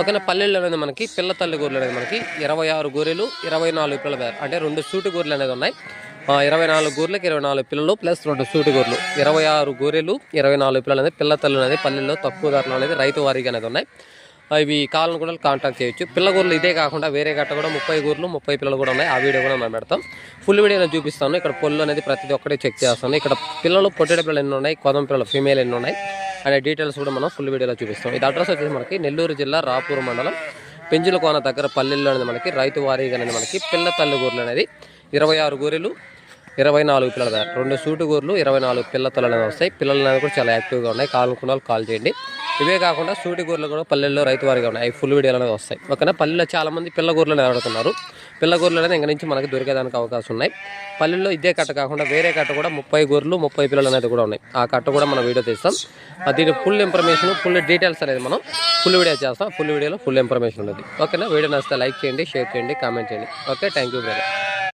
ఒకవేళ పల్లెల్లో అనేది మనకి పిల్ల తల్లి గొర్రెలు అనేది మనకి ఇరవై ఆరు గొర్రెలు ఇరవై నాలుగు పిల్లలు అంటే రెండు సూటి గొర్రెలు అనేది ఉన్నాయి. ఇరవై నాలుగు గొర్రెలకు ఇరవై నాలుగు పిల్లలు ప్లస్ రెండు సూటి గొర్రెలు ఇరవై ఆరు గొర్రెలు ఇరవై నాలుగు పిల్లలు అనేది పిల్ల తల్లు అనేది పల్లెల్లో తక్కువ ధరలో అనేది రైతు వారీగా అనేది ఉన్నాయి. ఇవి కాలను కూడా కాంటాక్ట్ చేయొచ్చు. పిల్ల గొర్రెలు ఇదే కాకుండా వేరే గట్ట కూడా ముప్పై గొర్రెలు ముప్పై పిల్లలు కూడా ఉన్నాయి. ఆ వీడియో కూడా మనం పెడతాం. ఫుల్ వీడియో నేను చూపిస్తాను. ఇక్కడ పొల్లు అనేది ప్రతిదీ ఒక్కటే చెక్ చేస్తాను. ఇక్కడ పిల్లలు పొట్టేడు పిల్లలు ఎన్ని ఉన్నాయి? కొదం పిల్లలు ఫీమేల్ ఎన్ని ఉన్నాయి? అనే డీటెయిల్స్ కూడా మనం ఫుల్ వీడియోలో చూపిస్తాం. ఇది అడ్రస్ వచ్చేసి మనకి నెల్లూరు జిల్లా రాపూర్ మండలం పెంజుల కోన దగ్గర పల్లెల్లో అనేది మనకి రైతు వారీగా అనేది మనకి పిల్ల తల్లి గొర్రెలు అనేది ఇరవై ఆరు గొర్రెలు ఇరవై నాలుగు పిల్లల రెండు సూటు గొర్రెలు ఇరవై నాలుగు పిల్ల తలలు అనేవి వస్తాయి. పిల్లలు అనేవి కూడా చాలా యాక్టివ్గా ఉన్నాయి. కావాలనుకున్న కాల్ చేయండి. ఇవే కాకుండా సూటి గొర్రెలు కూడా పల్లెల్లో రైతు వారిగా ఉన్నాయి. ఫుల్ వీడియోలు అనేవి వస్తాయి. ఓకేనా? పల్లెల్లో చాలామంది పిల్ల గొర్రెలు అడుగుతున్నారు పిల్ల గొర్రెలు అనేది ఇంక నుంచి మనకి దొరికేదానికి అవకాశం ఉన్నాయి. పల్లెల్లో ఇదే కట్ట కాకుండా వేరే కట్ట కూడా ముప్పై గొర్రెలు ముప్పై పిల్లలు అనేది కూడా ఉన్నాయి. ఆ కట్ట కూడా మనం వీడియో తీస్తాం. దీని ఫుల్ ఇన్ఫర్మేషన్ ఫుల్ డీటెయిల్స్ అనేది మనం ఫుల్ వీడియో చేస్తాం. ఫుల్ వీడియోలో ఫుల్ ఇన్ఫర్మేషన్ ఉంటుంది ఓకేనా? వీడియో నచ్చితే లైక్ చేయండి షేర్ చేయండి కామెంట్ చేయండి. ఓకే? Thank you brother.